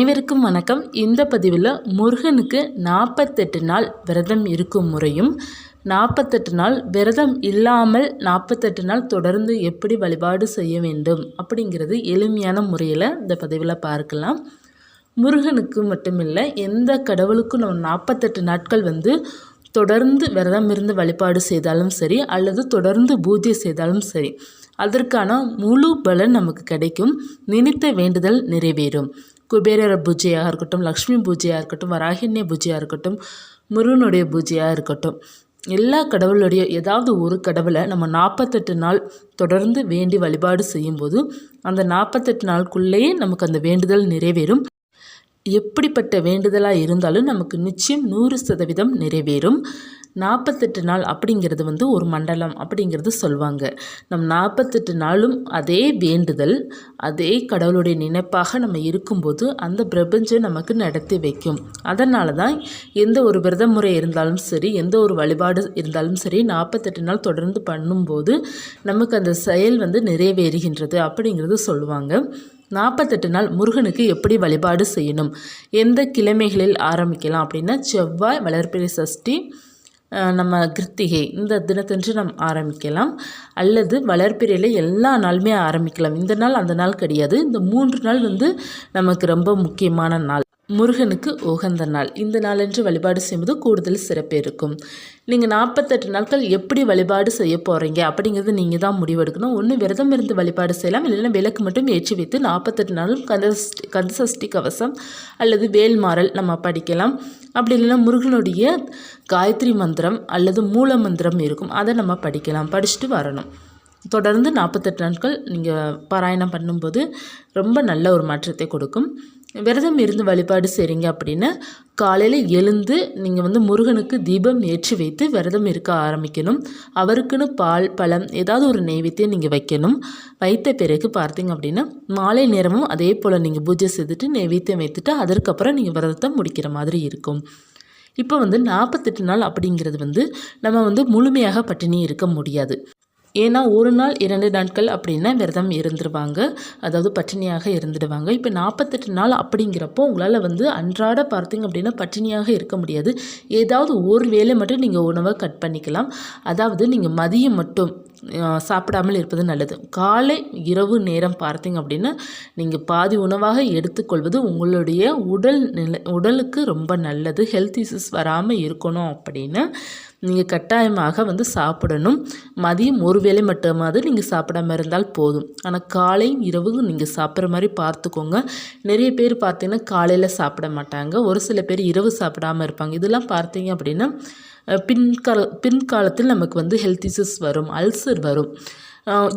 அனைவருக்கும் வணக்கம். இந்த பதிவில் முருகனுக்கு நாற்பத்தெட்டு நாள் விரதம் இருக்கும் முறையும் நாற்பத்தெட்டு நாள் விரதம் இல்லாமல் நாற்பத்தெட்டு நாள் தொடர்ந்து எப்படி வழிபாடு செய்ய வேண்டும் அப்படிங்கிறது எளிமையான முறையில் இந்த பதிவில் பார்க்கலாம். முருகனுக்கு மட்டுமில்லை எந்த கடவுளுக்கும் நம்ம நாற்பத்தெட்டு நாட்கள் வந்து தொடர்ந்து விரதம் இருந்து வழிபாடு செய்தாலும் சரி அல்லது தொடர்ந்து பூஜை செய்தாலும் சரி அதற்கான முழு பலன் நமக்கு கிடைக்கும். நினைத்த வேண்டுதல் நிறைவேறும். குபேரர் பூஜையாக இருக்கட்டும் லக்ஷ்மி பூஜையாக இருக்கட்டும் வராகின்ய பூஜையாக இருக்கட்டும் முருகனுடைய பூஜையாக இருக்கட்டும். எல்லா கடவுளுடைய ஏதாவது ஒரு கடவுளை நம்ம நாற்பத்தெட்டு நாள் தொடர்ந்து வேண்டி வழிபாடு செய்யும்போது அந்த நாற்பத்தெட்டு நாளுக்குள்ளேயே நமக்கு அந்த வேண்டுதல் நிறைவேறும். எப்படிப்பட்ட வேண்டுதலாக இருந்தாலும் நமக்கு நிச்சயம் நூறு சதவீதம் நிறைவேறும். நாற்பத்தெட்டு நாள் அப்படிங்கிறது வந்து ஒரு மண்டலம் அப்படிங்கிறது சொல்லுவாங்க நம் நாற்பத்தெட்டு நாளும் அதே வேண்டுதல் அதே கடவுளுடைய நினைப்பாக நம்ம இருக்கும்போது அந்த பிரபஞ்சம் நமக்கு நடத்தி வைக்கும். அதனால தான் எந்த ஒரு விரத முறை இருந்தாலும் சரி எந்த ஒரு வழிபாடு இருந்தாலும் சரி நாற்பத்தெட்டு நாள் தொடர்ந்து பண்ணும்போது நமக்கு அந்த செயல் வந்து நிறைவேறுகின்றது அப்படிங்கிறது சொல்லுவாங்க நாற்பத்தெட்டு நாள் முருகனுக்கு எப்படி வழிபாடு செய்யணும்? எந்த கிழமைகளில் ஆரம்பிக்கலாம் அப்படின்னா செவ்வாய் வளர்ப்பிறை சஷ்டி நம்ம கிருத்திகை இந்த தினத்தன்று நாம் ஆரம்பிக்கலாம். அல்லது வளர்ப்பிறையில் எல்லா நாளுமே ஆரம்பிக்கலாம். இந்த நாள் அந்த நாள் கிடையாது. இந்த மூன்று நாள் வந்து நமக்கு ரொம்ப முக்கியமான நாள். முருகனுக்கு உகந்த நாள். இந்த நாளன்று வழிபாடு செய்யும்போது கூடுதல் சிறப்பு இருக்கும். நீங்கள் நாற்பத்தெட்டு நாட்கள் எப்படி வழிபாடு செய்ய போகிறீங்க அப்படிங்கிறது நீங்கள் தான் முடிவெடுக்கணும். ஒன்று விரதம் இருந்து வழிபாடு செய்யலாம். இல்லைன்னா விளக்கு மட்டும் ஏற்றி வைத்து நாற்பத்தெட்டு நாளும் கந்தசஷ்டி கந்தசஷ்டி கவசம் அல்லது வேல்மாறல் நம்ம படிக்கலாம். அப்படி இல்லைன்னா முருகனுடைய காயத்ரி மந்திரம் அல்லது மூல மந்திரம் இருக்கும். அதை நம்ம படிக்கலாம். படிச்சுட்டு வரணும். தொடர்ந்து நாற்பத்தெட்டு நாட்கள் நீங்கள் பாராயணம் பண்ணும்போது ரொம்ப நல்ல ஒரு மாற்றத்தை கொடுக்கும். விரதம் இருந்து வழிபாடு செய்கிறீங்க அப்படின்னா காலையில் எழுந்து நீங்கள் வந்து முருகனுக்கு தீபம் ஏற்றி வைத்து விரதம் இருக்க ஆரம்பிக்கணும். அவருக்குன்னு பால் பழம் ஏதாவது ஒரு நெய்வேத்தியம் நீங்கள் வைக்கணும். வைத்த பிறகு பார்த்தீங்க அப்படின்னா மாலை நேரமும் அதே போல் நீங்கள் பூஜை செய்துட்டு நெய்வேத்தியம் வைத்துட்டு அதற்கப்புறம் நீங்கள் விரதத்தை முடிக்கிற மாதிரி இருக்கும். இப்போ வந்து நாற்பத்தெட்டு நாள் அப்படிங்கிறது வந்து நம்ம வந்து முழுமையாக பட்டினி இருக்க முடியாது. ஏன்னா ஒரு நாள் இரண்டு நாட்கள் அப்படின்னா விரதம் இருந்துருவாங்க. அதாவது பட்டினியாக இருந்துடுவாங்க. இப்போ நாற்பத்தெட்டு நாள் அப்படிங்கிறப்போ உங்களால் வந்து அன்றாட பார்த்தீங்க அப்படின்னா பட்டினியாக இருக்க முடியாது. ஏதாவது ஒரு வேலை மட்டும் நீங்கள் உணவை கட் பண்ணிக்கலாம். அதாவது நீங்கள் மதியம் மட்டும் சாப்பிடாமல் இருப்பது நல்லது. காலை இரவு நேரம் பார்த்தீங்க அப்படின்னா நீங்கள் பாதி உணவாக எடுத்துக்கொள்வது உங்களுடைய உடல் நிலை உடலுக்கு ரொம்ப நல்லது. ஹெல்த் இஷ்யூஸ் வராமல் இருக்கணும் அப்படின்னு நீங்கள் கட்டாயமாக வந்து சாப்பிடணும். மதியம் ஒரு வேளை மட்டுமாவது நீங்கள் சாப்பிடாம இருந்தால் போதும். ஆனால் காலையும் இரவும் நீங்கள் சாப்பிட்ற மாதிரி பார்த்துக்கோங்க. நிறைய பேர் பார்த்தீங்கன்னா காலையில் சாப்பிட மாட்டாங்க. ஒரு சில பேர் இரவு சாப்பிடாமல் இருப்பாங்க. இதெல்லாம் பார்த்தீங்க அப்படின்னா பின்கால பின்காலத்தில் நமக்கு வந்து ஹெல்த் இஷ்யூஸ் வரும் அல்சர் வரும்.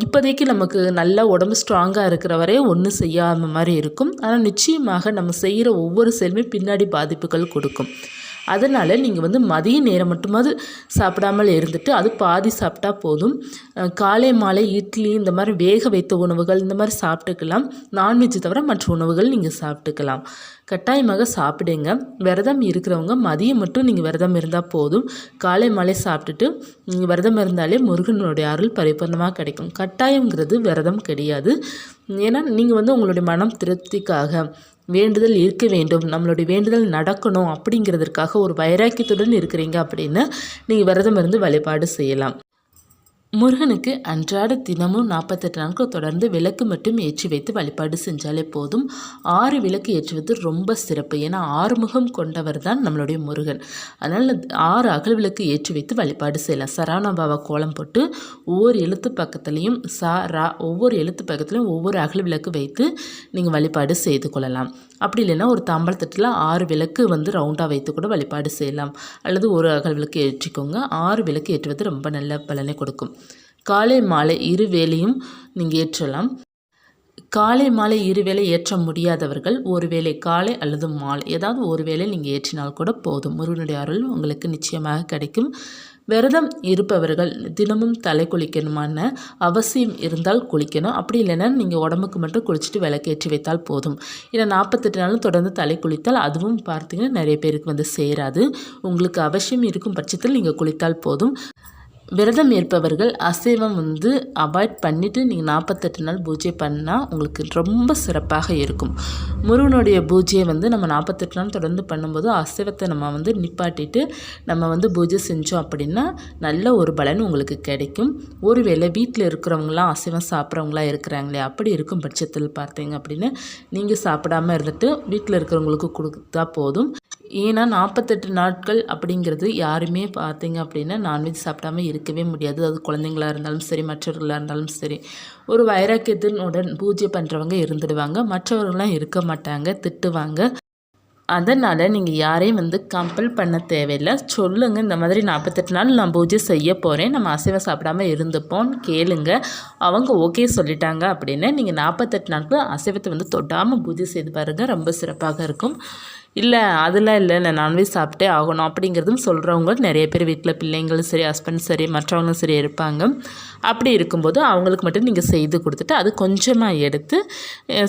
இப்போதைக்கு நமக்கு நல்லா உடம்பு ஸ்ட்ராங்காக இருக்கிற வரைய ஒன்றும் செய்யாத மாதிரி இருக்கும். ஆனால் நிச்சயமாக நம்ம செய்கிற ஒவ்வொரு செயலுமே பின்னாடி பாதிப்புகள் கொடுக்கும். அதனால் நீங்கள் வந்து மதிய நேரம் மட்டுமாவது சாப்பிடாமல் இருந்துட்டு அது பாதி சாப்பிட்டா போதும். காலை மாலை இட்லி இந்த மாதிரி வேக வைத்த உணவுகள் இந்த மாதிரி சாப்பிட்டுக்கலாம். நான்வெஜ் தவிர மற்ற உணவுகள் நீங்கள் சாப்பிட்டுக்கலாம். கட்டாயமாக சாப்பிடுங்க. விரதம் இருக்கிறவங்க மதியம் மட்டும் நீங்கள் விரதம் இருந்தால் போதும். காலை மாலை சாப்பிட்டுட்டு நீங்கள் விரதம் இருந்தாலே முருகனுடைய அருள் பரிபூர்ணமாக கிடைக்கும். கட்டாயங்கிறது விரதம் கிடையாது. ஏன்னா நீங்கள் வந்து உங்களுடைய மனம் திருப்திக்காக. வேண்டுதல் இருக்க வேண்டும் நம்மளுடைய வேண்டுதல் நடக்கணும் அப்படிங்கிறதுக்காக ஒரு வைராக்கியத்துடன் இருக்கிறீங்க அப்படின்னு நீங்கள் விரதம் இருந்து வழிபாடு செய்யலாம். முருகனுக்கு அன்றாட தினமும் நாற்பத்தெட்டு நாட்கள் தொடர்ந்து விளக்கு மட்டும் ஏற்றி வைத்து வழிபாடு செஞ்சாலே போதும். ஆறு விளக்கு ஏற்றுவது ரொம்ப சிறப்பு. ஏன்னா ஆறுமுகம் கொண்டவர் தான் நம்மளுடைய முருகன். அதனால் ஆறு அகல் விளக்கு ஏற்றி வைத்து வழிபாடு செய்யலாம். சரவணபாவா கோலம் போட்டு ஒவ்வொரு எழுத்து பக்கத்துலேயும் சா ரா ஒவ்வொரு எழுத்து பக்கத்துலையும் ஒவ்வொரு அகல் விளக்கு வைத்து நீங்கள் வழிபாடு செய்து கொள்ளலாம். அப்படி இல்லைன்னா ஒரு தாம்பழத்தட்டில் ஆறு விளக்கு வந்து ரவுண்டாக வைத்து கூட வழிபாடு செய்யலாம். அல்லது ஒரு அகல் விளக்கு ஏற்றிக்கோங்க. ஆறு விளக்கு ஏற்றுவது ரொம்ப நல்ல பலனை கொடுக்கும். காலை மாலை இரு வேளையும் நீங்கள் ஏற்றலாம். காலை மாலை இரு வேளை ஏற்ற முடியாதவர்கள் ஒரு வேளை காலை அல்லது மாலை ஏதாவது ஒரு வேளை நீங்கள் ஏற்றினால் கூட போதும். முருகனுடைய அருள் உங்களுக்கு நிச்சயமாக கிடைக்கும். விரதம் இருப்பவர்கள் தினமும் தலை குளிக்கணுமான அவசியம் இருந்தால் குளிக்கணும். அப்படி இல்லைன்னா நீங்கள் உடம்புக்கு மட்டும் குளிச்சுட்டு விளக்கேற்றி வைத்தால் போதும். ஏன்னா நாற்பத்தெட்டு நாளும் தொடர்ந்து தலை குளித்தால் அதுவும் பார்த்தீங்கன்னா நிறைய பேருக்கு வந்து சேராது. உங்களுக்கு அவசியம் இருக்கும் பட்சத்தில் நீங்கள் குளித்தால் போதும். விரதம் இருப்பவர்கள் அசைவம் வந்து அவாய்ட் பண்ணிவிட்டு நீங்கள் நாற்பத்தெட்டு நாள் பூஜை பண்ணால் உங்களுக்கு ரொம்ப சிறப்பாக இருக்கும். முருகனுடைய பூஜையை வந்து நம்ம நாற்பத்தெட்டு நாள் தொடர்ந்து பண்ணும்போது அசைவத்தை நம்ம வந்து நிப்பாட்டிட்டு நம்ம வந்து பூஜை செஞ்சோம் அப்படின்னா நல்ல ஒரு பலன் உங்களுக்கு கிடைக்கும். ஒருவேளை வீட்டில் இருக்கிறவங்களாம் அசைவம் சாப்பிட்றவங்களாம் இருக்கிறாங்களே அப்படி இருக்கும் பட்சத்தில் பார்த்தீங்க அப்படின்னு நீங்கள் சாப்பிடாம இருந்துட்டு வீட்டில் இருக்கிறவங்களுக்கு கொடுத்தா போதும். ஏன்னா நாற்பத்தெட்டு நாட்கள் அப்படிங்கிறது யாருமே பார்த்தீங்க அப்படின்னா நான்வெஜ் சாப்பிடாம இருக்கவே முடியாது. அது குழந்தைங்களா இருந்தாலும் சரி மற்றவர்களாக இருந்தாலும் சரி. ஒரு வைராக்கியத்தினுடன் பூஜை பண்ணுறவங்க இருந்துடுவாங்க. மற்றவர்கள்லாம் இருக்க மாட்டாங்க திட்டுவாங்க. அதனால் நீங்கள் யாரையும் வந்து கம்பல் பண்ண தேவையில்லை. சொல்லுங்கள் இந்த மாதிரி நாற்பத்தெட்டு நாள் நான் பூஜை செய்ய போகிறேன் நம்ம அசைவம் சாப்பிடாம இருந்துப்போம்னு கேளுங்க. அவங்க ஓகே சொல்லிட்டாங்க அப்படின்னு நீங்கள் நாற்பத்தெட்டு நாட்கள் அசைவத்தை வந்து தொடாமல் பூஜை செய்து பாருங்கள் ரொம்ப சிறப்பாக இருக்கும். இல்லை அதெல்லாம் இல்லை நான் நான்வெஜ் சாப்பிட்டே ஆகணும் அப்படிங்கிறதும் சொல்கிறவங்க நிறைய பேர் வீட்டில் பிள்ளைங்களும் சரி ஹஸ்பண்ட் சரி மற்றவங்களும் சரி இருப்பாங்க. அப்படி இருக்கும்போது அவங்களுக்கு மட்டும் நீங்கள் செய்து கொடுத்துட்டு அது கொஞ்சமாக எடுத்து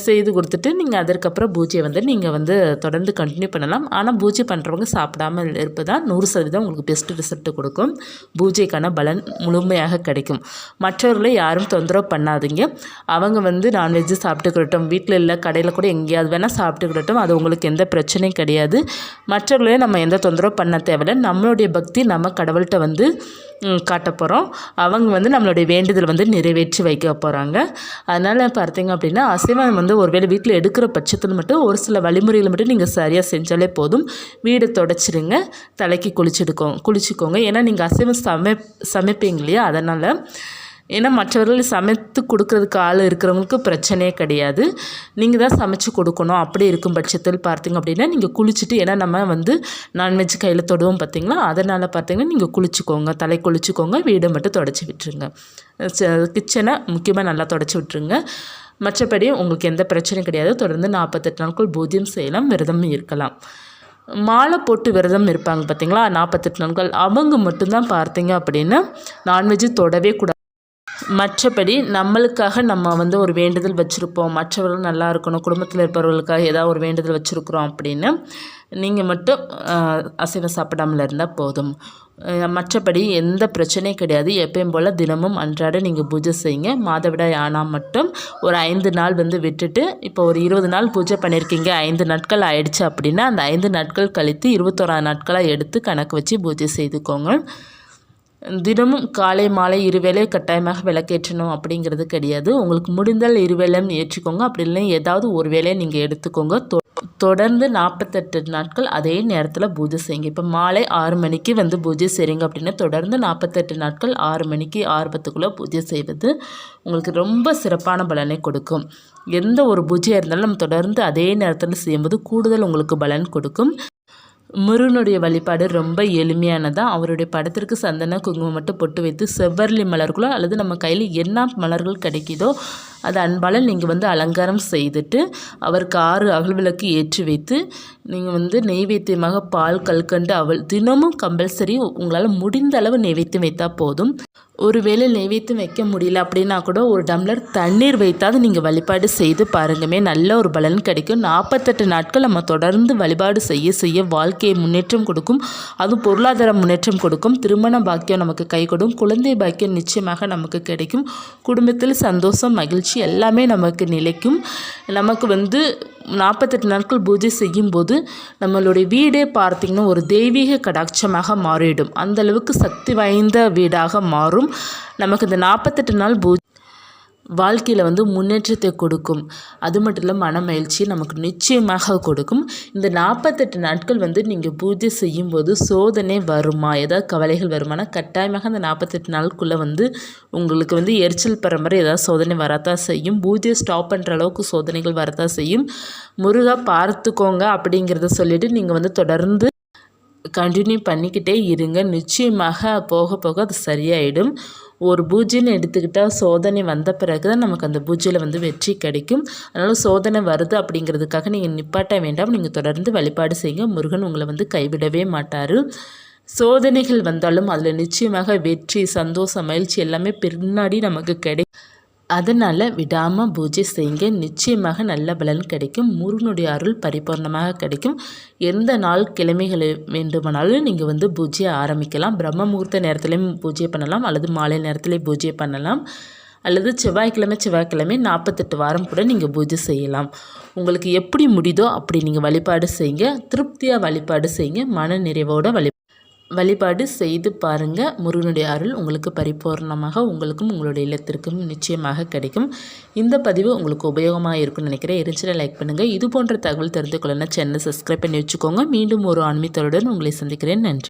செய்து கொடுத்துட்டு நீங்கள் அதற்கப்புறம் பூஜையை வந்து நீங்கள் வந்து தொடர்ந்து கண்டினியூ பண்ணலாம். ஆனால் பூஜை பண்ணுறவங்க சாப்பிடாமல் இருப்பதான் நூறு சதவீதம் உங்களுக்கு பெஸ்ட் ரிசல்ட் கொடுக்கும். பூஜைக்கான பலன் முழுமையாக கிடைக்கும். மற்றவர்களை யாரும் தொந்தரவு பண்ணாதீங்க. அவங்க வந்து நான்வெஜ்ஜு சாப்பிட்டுக்கிட்டோம். வீட்டில் இல்லை கடையில் கூட எங்கேயாவது வேணால் சாப்பிட்டுக்கிட்டோம். அது உங்களுக்கு எந்த பிரச்சனையும் கிடையாது. மற்றவர்களையும் நம்ம எந்த தொந்தரவு பண்ண தேவையில்லை. நம்மளுடைய பக்தி நம்ம கடவுள்கிட்ட வந்து காட்ட போகிறோம் அவங்க வந்து நம்மளுடைய வேண்டுதல் வந்து நிறைவேற்றி வைக்க போகிறாங்க அதனால் பார்த்தீங்க அப்படின்னா அசைவம் வந்து ஒருவேளை வீட்டில் எடுக்கிற பட்சத்தில் மட்டும் ஒரு சில வழிமுறைகளை மட்டும் நீங்கள் சரியாக செஞ்சாலே போதும். வீடு தொடச்சிடுங்க தலைக்கு குளிச்சுடுக்கோ குளிச்சுக்கோங்க. ஏன்னா நீங்கள் அசைவம் சமை சமைப்பீங்க இல்லையா? அதனால் ஏன்னா மற்றவர்கள் சமைத்து கொடுக்குறதுக்கு ஆள் இருக்கிறவங்களுக்கு பிரச்சனையே கிடையாது. நீங்கள் தான் சமைச்சு கொடுக்கணும். அப்படி இருக்கும் பட்சத்தில் பார்த்தீங்க அப்படின்னா நீங்கள் குளிச்சுட்டு ஏன்னா நம்ம வந்து நான்வெஜ் கையில் தொடுவோம் பார்த்தீங்களா? அதனால் பார்த்தீங்கன்னா நீங்கள் குளிச்சுக்கோங்க. தலை குளிச்சுக்கோங்க. வீடை மட்டும் தொடச்சி விட்டுருங்க. கிச்சனை முக்கியமாக நல்லா தொடச்சி விட்டுருங்க. மற்றபடி உங்களுக்கு எந்த பிரச்சனையும் கிடையாது. தொடர்ந்து நாற்பத்தெட்டு நாட்கள் பூஜ்யம் செய்யலாம். விரதம் இருக்கலாம். மாலை போட்டு விரதம் இருப்பாங்க பார்த்தீங்களா? நாற்பத்தெட்டு நாட்கள். அவங்க மட்டும்தான் பார்த்தீங்க அப்படின்னா நான்வெஜ்ஜு தொடவே கூடாது. மற்றபடி நம்மளுக்காக நம்ம வந்து ஒரு வேண்டுதல் வச்சுருப்போம். மற்றவர்கள் நல்லா இருக்கணும். குடும்பத்தில் இருப்பவர்களுக்காக ஏதாவது ஒரு வேண்டுதல் வச்சுருக்குறோம் அப்படின்னு நீங்கள் மட்டும் அசைவம் சாப்பிடாமல் இருந்தால் போதும். மற்றபடி எந்த பிரச்சனையும் கிடையாது. எப்பயும் போல் தினமும் அன்றாட நீங்கள் பூஜை செய்யுங்க. மாதவிடாய் ஆனால் மட்டும் ஒரு ஐந்து நாள் வந்து விட்டுட்டு இப்போ ஒரு இருபது நாள் பூஜை பண்ணியிருக்கீங்க ஐந்து நாட்கள் ஆயிடுச்சு அப்படின்னா அந்த ஐந்து நாட்கள் கழித்து இருபத்தோரா நாட்களாக எடுத்து கணக்கு வச்சு பூஜை செய்துக்கோங்க. தினமும் காலை மாலை இருவேளை கட்டாயமாக விளக்கேற்றணும் அப்படிங்கிறது கிடையாது. உங்களுக்கு முடிந்தால் இருவேளையும் ஏற்றிக்கோங்க. அப்படி இல்லை ஏதாவது ஒரு வேலையை நீங்கள் எடுத்துக்கோங்க. தொடர்ந்து நாற்பத்தெட்டு நாட்கள் அதே நேரத்தில் பூஜை செய்யுங்க. இப்போ மாலை ஆறு மணிக்கு வந்து பூஜை செய்கிறீங்க அப்படின்னா தொடர்ந்து நாற்பத்தெட்டு நாட்கள் ஆறு மணிக்கு ஆர்வத்துக்குள்ளே பூஜை செய்வது உங்களுக்கு ரொம்ப சிறப்பான பலனை கொடுக்கும். எந்த ஒரு பூஜையாக இருந்தாலும் நம்ம தொடர்ந்து அதே நேரத்தில் செய்யும்போது கூடுதல் உங்களுக்கு பலன் கொடுக்கும். முருகனுடைய வழிபாடு ரொம்ப எளிமையானதான் அவருடைய படத்திற்கு சந்தன குங்குமம் மட்டும் பொட்டு வைத்து செவ்வரளி மலர்களோ அல்லது நம்ம கையில் என்ன மலர்கள் கிடைக்குதோ அது அன்பால் நீங்கள் வந்து அலங்காரம் செய்துட்டு அவருக்கு ஆறு அகல்விளக்கு ஏற்றி வைத்து நீங்கள் வந்து நெய்வேத்தியமாக பால் கல்கண்டு அவள் தினமும் கம்பல்சரி உங்களால் முடிந்த அளவு நெய்வேத்தியம் வைத்தால் போதும். ஒருவேளை நெய்வேத்தியம் வைக்க முடியல அப்படின்னா கூட ஒரு டம்ளர் தண்ணீர் வைத்தாவது நீங்கள் வழிபாடு செய்து பாருங்கமே. நல்ல ஒரு பலன் கிடைக்கும். நாற்பத்தெட்டு நாட்கள் நம்ம தொடர்ந்து வழிபாடு செய்ய செய்ய வாழ்க்கையை முன்னேற்றம் கொடுக்கும். அதுவும் பொருளாதார முன்னேற்றம் கொடுக்கும். திருமண பாக்கியம் நமக்கு கை கொடுக்கும் குழந்தை பாக்கியம் நிச்சயமாக நமக்கு கிடைக்கும். குடும்பத்தில் சந்தோஷம் மகிழ்ச்சி எல்லாமே நமக்கு நிலைக்கும். நமக்கு வந்து நாற்பத்தெட்டு நாட்கள் பூஜை செய்யும்போது நம்மளுடைய வீடே பார்த்திங்கன்னா ஒரு தெய்வீக கடாட்சமாக மாறிடும். அந்தளவுக்கு சக்தி வாய்ந்த வீடாக மாறும். நமக்கு இந்த நாற்பத்தெட்டு நாள் பூஜை வாழ்க்கையில் வந்து முன்னேற்றத்தை கொடுக்கும். அது மட்டும் இல்லை மன மகிழ்ச்சி நமக்கு நிச்சயமாக கொடுக்கும். இந்த நாற்பத்தெட்டு நாட்கள் வந்து நீங்கள் பூஜை செய்யும்போது சோதனை வருமா? ஏதாவது கவலைகள் வருமானா? கட்டாயமாக அந்த நாற்பத்தெட்டு நாளுக்குள்ளே வந்து உங்களுக்கு வந்து எரிச்சல் பெற மாதிரி ஏதாவது சோதனை வரத்தான் செய்யும். பூஜையை ஸ்டாப் பண்ணுற அளவுக்கு சோதனைகள் வரத்தான் செய்யும். முருகா பார்த்துக்கோங்க அப்படிங்கிறத சொல்லிவிட்டு நீங்கள் வந்து தொடர்ந்து கண்டினியூ பண்ணிக்கிட்டே இருங்க. நிச்சயமாக போக போக அது சரியாயிடும். ஒரு பூஜைன்னு எடுத்துக்கிட்டால் சோதனை வந்த பிறகு தான் நமக்கு அந்த பூஜையில் வந்து வெற்றி கிடைக்கும். அதனால் சோதனை வருது அப்படிங்கிறதுக்காக நீங்கள் நிப்பாட்ட வேண்டாம். நீங்கள் தொடர்ந்து வழிபாடு செய்யுங்க. முருகன் உங்களை வந்து கைவிடவே மாட்டார். சோதனைகள் வந்தாலும் அதில் நிச்சயமாக வெற்றி சந்தோஷம் மகிழ்ச்சி எல்லாமே பின்னாடி நமக்கு கிடை அதனால் விடாமல் பூஜை செய்யுங்க. நிச்சயமாக நல்ல பலன் கிடைக்கும். முருகனுடைய அருள் பரிபூர்ணமாக கிடைக்கும். எந்த நாள் கிழமைகளை வேண்டுமானாலும் நீங்கள் வந்து பூஜையை ஆரம்பிக்கலாம். பிரம்ம முகூர்த்த நேரத்துலேயும் பூஜை பண்ணலாம். அல்லது மாலை நேரத்துலேயும் பூஜை பண்ணலாம். அல்லது செவ்வாய்க்கிழமை செவ்வாய்க்கிழமை நாற்பத்தெட்டு வாரம் கூட நீங்கள் பூஜை செய்யலாம். உங்களுக்கு எப்படி முடியுதோ அப்படி நீங்கள் வழிபாடு செய்யுங்க. திருப்தியாக வழிபாடு செய்யுங்க. மன நிறைவோட வழி வழிபாடு செய்து பாருங்கள் முருகனுடைய அருள் உங்களுக்கு பரிபூர்ணமாக உங்களுக்கும் உங்களுடைய இல்லத்திற்கும் நிச்சயமாக கிடைக்கும். இந்த பதிவு உங்களுக்கு உபயோகமாக இருக்கும்னு நினைக்கிறேன். இருந்துச்சுன்னா லைக் பண்ணுங்கள் இது போன்ற தகவல் தெரிந்து கொள்ளணும் சேனலை சப்ஸ்கிரைப் பண்ணி வச்சுக்கோங்க. மீண்டும் ஒரு ஆன்மீகத்துடன் உங்களை சந்திக்கிறேன். நன்றி.